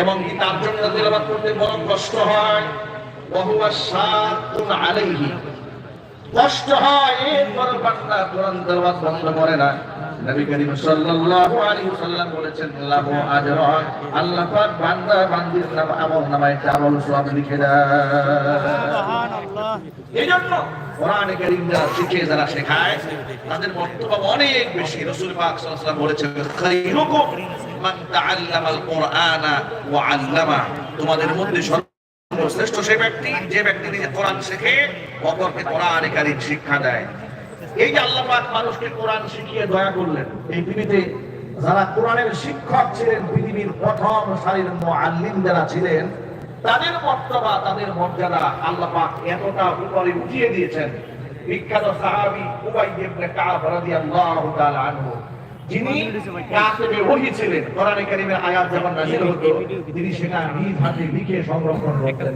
এবং তার জন্য তেলাওয়াত করতে বড় কষ্ট হয়। বহুয়া আলাইহি। কষ্ট হয় এরপর বান্দা কোরআন তেলাওয়াত বন্ধ করে না। নবী করিম সাল্লাল্লাহু আলাইহি ওয়াসাল্লাম বলেছেন লাহু আজরা। আল্লাহ পাক বান্দা বান্দির নাম আমল নামায় আমল সওয়াব লিখে কোরআনে কারীম যারা শিখে যারা শেখায় তাদের মর্তবা অনেক বেশি। রাসূল পাক সাল্লাল্লাহু আলাইহি ওয়াসাল্লাম বলেছেন তোমাদের মধ্যে সর্বশ্রেষ্ঠ সেই ব্যক্তি, যে ব্যক্তি নিজে কোরআন শেখে, অপরকে কোরআনে কারীম শিক্ষা দেয়। এই যে আল্লাহ মানুষকে কোরআন শিখিয়ে দয়া করলেন, এই পৃথিবীতে যারা কোরআনের শিক্ষক ছিলেন, পৃথিবীর প্রথম সারির মুআল্লিম যারা ছিলেন, তাদের মর্তবা তাদের মর্যাদা আল্লাহ পাক এতটা উপরে উঠিয়ে দিয়েছেন। বিখ্যাত সাহাবী উবাই ইবনে কাব রাদিয়াল্লাহু তাআলা আনহু। যিনি কাতেবে ওহী ছিলেন কোরআনে কারীমের আয়াত যখন নাযিল হতো তিনি সেটা নিজ হাতে লিখে সংরক্ষণ করতেন।